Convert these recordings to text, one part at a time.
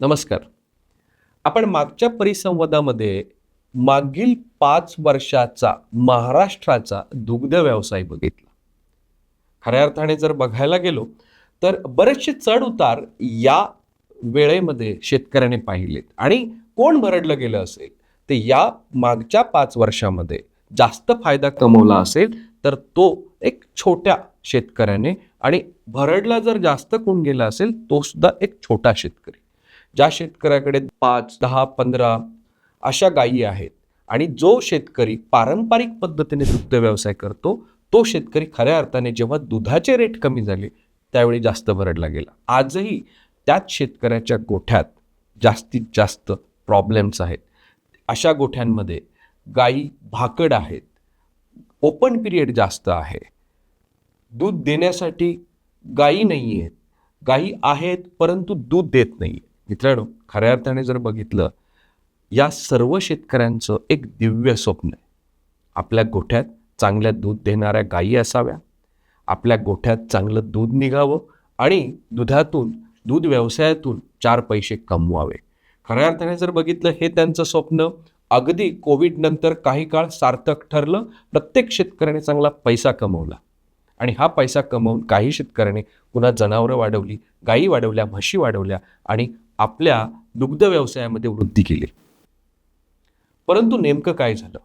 नमस्कार. आपण मागच्या परिसंवादामध्ये मागील पाच वर्षाचा महाराष्ट्राचा दुग्ध व्यवसाय बघितला. खऱ्या अर्थाने जर बघायला गेलो तर बरेचसे चढ उतार या वेळेमध्ये शेतकऱ्याने पाहिलेत. आणि कोण भरडलं गेलं असेल ते या मागच्या पाच वर्षामध्ये जास्त फायदा कमवला असेल तर तो एक छोट्या शेतकऱ्याने आणि भरडला जर जास्त कोण गेला असेल तो सुद्धा एक छोटा शेतकरी. ज्या शेतकऱ्याकडे पाच दहा पंधरा अशा गायी आहेत आणि जो शेतकरी पारंपरिक पद्धतीने दुग्ध व्यवसाय करतो तो शेतकरी खऱ्या अर्थाने जेव्हा दुधाचे रेट कमी झाले त्यावेळी जास्त भरडला गेला. आजही त्याच शेतकऱ्याच्या गोठ्यात जास्तीत जास्त प्रॉब्लेम्स आहेत. अशा गोठ्यांमध्ये गायी भाकड आहेत ओपन पिरियड जास्त आहे. दूध देण्यासाठी गायी नाही आहेत गायी आहेत परंतु दूध देत नाही मित्रांनो खऱ्या अर्थाने जर बघितलं या सर्व शेतकऱ्यांचं एक दिव्य स्वप्न आहे. आपल्या गोठ्यात चांगल्या दूध देणाऱ्या गायी असाव्या आपल्या गोठ्यात चांगलं दूध निघावं आणि दुधातून दूध व्यवसायातून चार पैसे कमवावे. खऱ्या अर्थाने जर बघितलं हे त्यांचं स्वप्न. अगदी कोविडनंतर काही काळ सार्थक ठरलं प्रत्येक शेतकऱ्याने चांगला पैसा कमवला. आणि हा पैसा कमवून काही शेतकऱ्याने पुन्हा जनावरं वाढवली गायी वाढवल्या म्हशी वाढवल्या आणि आपल्या दुग्ध व्यवसायामध्ये वृद्धी केली. परंतु नेमकं काय झालं?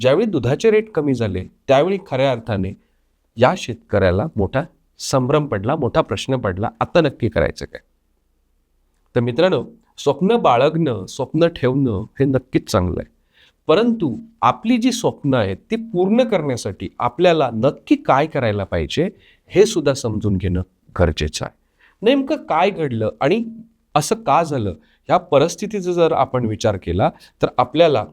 ज्यावेळी दुधाचे रेट कमी झाले त्यावेळी खऱ्या अर्थाने या शेतकऱ्याला मोठा संभ्रम पडला मोठा प्रश्न पडला आता नक्की करायचं काय? तर मित्रांनो स्वप्न बाळगणं स्वप्न ठेवणं हे नक्कीच चांगलं आहे. परंतु आपली जी स्वप्न आहेत ती पूर्ण करण्यासाठी आपल्याला नक्की काय करायला पाहिजे हे सुद्धा समजून घेणं गरजेचं आहे. नेमकं काय घडलं आणि असं का झालं? ह्या परिस्थितीचा जर आपण विचार केला तर आपल्याला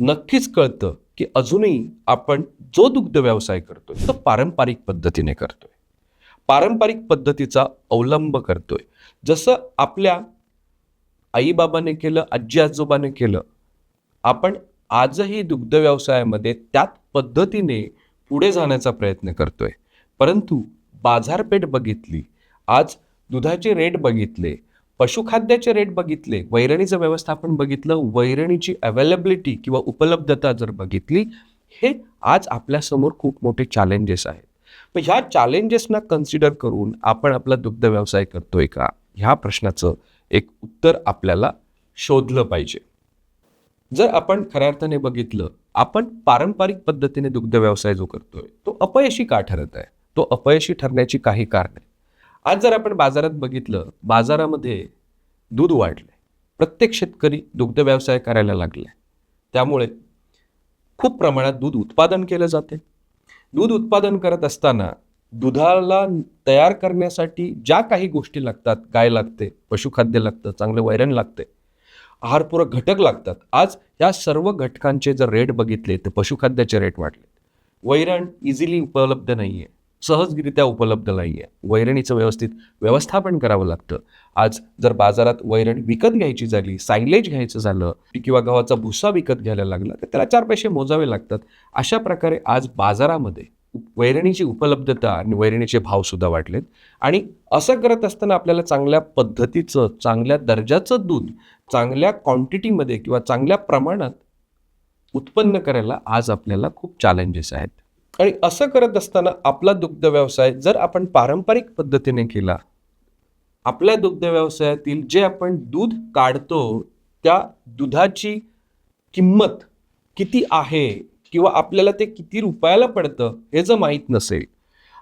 नक्कीच कळतं की अजूनही आपण जो दुग्ध व्यवसाय करतोय तो पारंपरिक पद्धतीने करतोय. पारंपरिक पद्धतीचा अवलंब करतोय. जसं आपल्या आईबाबाने केलं आजी आजोबाने केलं आपण आजही दुग्ध व्यवसायामध्ये त्याच पद्धतीने पुढे जाण्याचा प्रयत्न करतोय. परंतु बाजारपेठ बघितली आज दुधाचे रेट बघितले पशुखाद्याचे रेट बघितले वैरणीचं व्यवस्थापन बघितलं वैरणीची अवेलेबिलिटी किंवा उपलब्धता जर बघितली हे आज आपल्यासमोर खूप मोठे चॅलेंजेस आहेत. मग ह्या चॅलेंजेसना कन्सिडर करून आपण आपला दुग्ध व्यवसाय करतोय का? ह्या प्रश्नाचं एक उत्तर आपल्याला शोधलं पाहिजे. जर आपण खऱ्या अर्थाने बघितलं आपण पारंपरिक पद्धतीने दुग्ध व्यवसाय जो करतोय तो अपयशी का ठरत आहे? तो अपयशी ठरण्याची काही कारण आहे आज जर आपण बाजारात बघितलं बाजारामध्ये दूध वाढलं प्रत्येक शेतकरी दुग्ध व्यवसाय करायला लागला त्यामुळे खूप प्रमाणात दूध उत्पादन केलं जाते. दूध उत्पादन करत असताना दुधाला तयार करण्यासाठी ज्या काही गोष्टी लागतात गाय लागते पशुखाद्य लागतं चांगलं वैरण लागते आहारपूरक घटक लागतात. आज या सर्व घटकांचे जर रेट बघितले तर पशुखाद्याचे रेट वाढले वैरण इझिली उपलब्ध नाही आहे सहजरित्या उपलब्ध नाही आहे वैरणीचं व्यवस्थित व्यवस्थापन करावं लागतं. आज जर बाजारात वैरण विकत घ्यायची झाली सायलेज घ्यायचं झालं किंवा गव्हाचा भुसा विकत घ्यायला लागला तर त्याला चार पैसे मोजावे लागतात. अशा प्रकारे आज बाजारामध्ये वैरणीची उपलब्धता आणि वैरणीचे भावसुद्धा वाढलेत. आणि असं करत असताना आपल्याला चांगल्या पद्धतीचं चांगल्या दर्जाचं दूध चांगल्या क्वांटिटीमध्ये किंवा चांगल्या प्रमाणात उत्पन्न करायला आज आपल्याला खूप चॅलेंजेस आहेत. आणि असं करत असताना आपला दुग्ध व्यवसाय जर आपण पारंपरिक पद्धतीने केला आपल्या दुग्ध व्यवसायातील जे आपण दूध काढतो त्या दुधाची किंमत किती आहे किंवा आपल्याला ते किती रुपयाला पडतं हे जर माहीत नसेल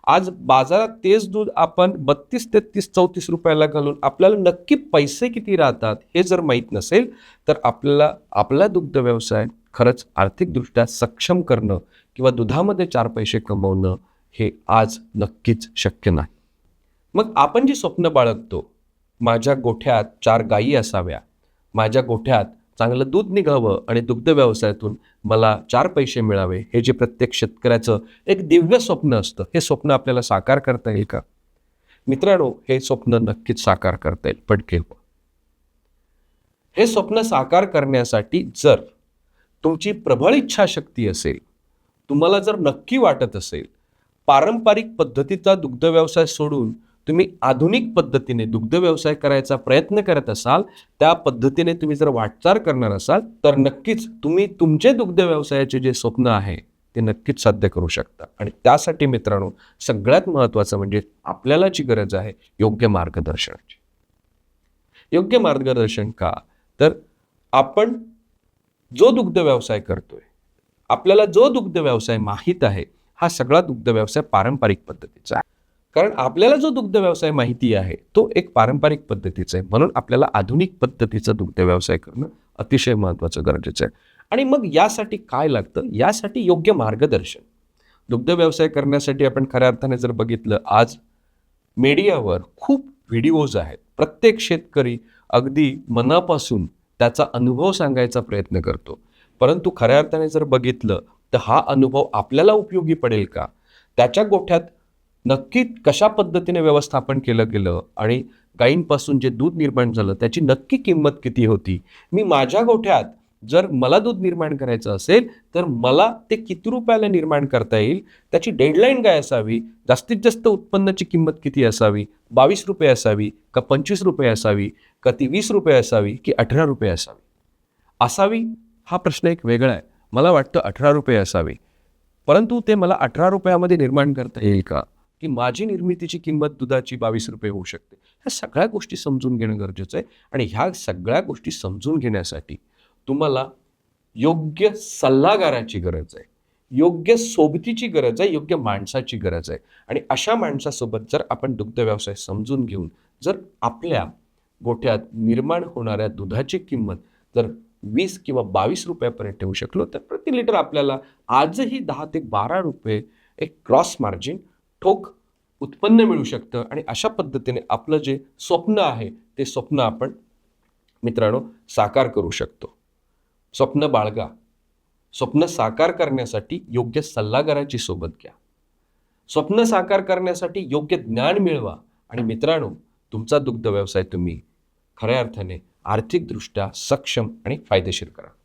आज बाजारात तेच दूध आपण बत्तीस तेहतीस चौतीस रुपयाला घालून आपल्याला नक्की पैसे किती राहतात हे जर माहीत नसेल तर आपल्याला आपला दुग्ध व्यवसाय खरंच आर्थिकदृष्ट्या सक्षम करणं किंवा दुधामध्ये चार पैसे कमवणं हे आज नक्कीच शक्य नाही. मग आपण जी स्वप्न बाळगतो माझ्या गोठ्यात चार गायी असाव्या माझ्या गोठ्यात चांगलं दूध निघावं आणि दुग्ध व्यवसायातून मला चार पैसे मिळावे हे जे प्रत्येक शेतकऱ्याचं एक दिव्य स्वप्न असतं हे स्वप्न आपल्याला साकार करता येईल का? मित्रांनो हे स्वप्न नक्कीच साकार करता येईल पण केव्हा? हे स्वप्न साकार करण्यासाठी जर तुमची प्रबळ इच्छाशक्ती असेल तुम्हाला जर नक्की वाटत असेल पारंपरिक पद्धतीचा दुग्ध व्यवसाय सोडून तुम्ही आधुनिक पद्धतीने दुग्ध व्यवसाय करायचा प्रयत्न करत असाल त्या पद्धतीने तुम्ही जर वाटचाल करणार असाल तर नक्कीच तुम्ही तुमचे दुग्ध व्यवसायाचे जे स्वप्न आहे ते नक्कीच साध्य करू शकता. आणि त्यासाठी मित्रांनो सगळ्यात महत्त्वाचं म्हणजे आपल्याला जी गरज आहे योग्य मार्गदर्शनाची. योग्य मार्गदर्शन का? तर आपण जो दुग्ध व्यवसाय करतोय आपल्याला जो दुग्ध व्यवसाय माहीत आहे हा सगळा दुग्ध व्यवसाय पारंपरिक पद्धतीचा आहे. कारण आपल्याला जो दुग्ध व्यवसाय माहिती आहे तो एक पारंपरिक पद्धतीचा आहे. म्हणून आपल्याला आधुनिक पद्धतीचा दुग्ध व्यवसाय करणं अतिशय महत्त्वाचं गरजेचं आहे. आणि मग यासाठी काय लागतं? यासाठी योग्य मार्गदर्शन. दुग्ध व्यवसाय करण्यासाठी आपण खऱ्या अर्थाने जर बघितलं आज मीडियावर खूप व्हिडिओज आहेत. प्रत्येक शेतकरी अगदी मनापासून त्याचा अनुभव सांगायचा प्रयत्न करतो. परंतु खऱ्या अर्थाने जर बघितलं तर हा अनुभव आपल्याला उपयोगी पडेल का? त्याच्या गोठ्यात नक्की कशा पद्धतीने व्यवस्थापन केलं गेलं आणि गायींपासून जे दूध निर्माण झालं त्याची नक्की किंमत किती होती? मी माझ्या गोठ्यात जर मला दूध निर्माण करायचं असेल तर मला ते किती रुपयाला निर्माण करता येईल? त्याची डेडलाईन काय असावी? जास्तीत जास्त उत्पन्नाची किंमत किती असावी? बावीस रुपये असावी का पंचवीस रुपये असावी? का ती वीस रुपये असावी? की अठरा रुपये असावी? असावी हा प्रश्न एक वेगळा आहे. मला वाटतं अठरा रुपये असावे. परंतु ते मला अठरा रुपयामध्ये निर्माण करता येईल का? की माझी निर्मितीची किंमत दुधाची बावीस रुपये होऊ शकते. ह्या सगळ्या गोष्टी समजून घेणं गरजेचं आहे. आणि ह्या सगळ्या गोष्टी समजून घेण्यासाठी तुम्हाला योग्य सल्लागाराची गरज आहे. योग्य सोबतीची गरज आहे. योग्य माणसाची गरज आहे. आणि अशा माणसासोबत जर आपण दुग्ध व्यवसाय समजून घेऊन जर आपल्या गोठ्यात निर्माण होणाऱ्या दुधाची किंमत जर वीस किंवा बावीस रुपयापर्यंत ठेवू शकलो तर प्रति लिटर आपल्याला आजही दहा ते बारा रुपये एक क्रॉस मार्जिन ठोक उत्पन्न मिळू शकतं. आणि अशा पद्धतीने आपलं जे स्वप्न आहे ते स्वप्न आपण मित्रांनो साकार करू शकतो. स्वप्न बाळगा. स्वप्न साकार करण्यासाठी योग्य सल्लागाराची सोबत घ्या. स्वप्न साकार करण्यासाठी योग्य ज्ञान मिळवा. आणि मित्रांनो तुमचा दुग्ध व्यवसाय तुम्ही खऱ्या अर्थाने आर्थिकदृष्ट्या सक्षम आणि फायदेशीर करा.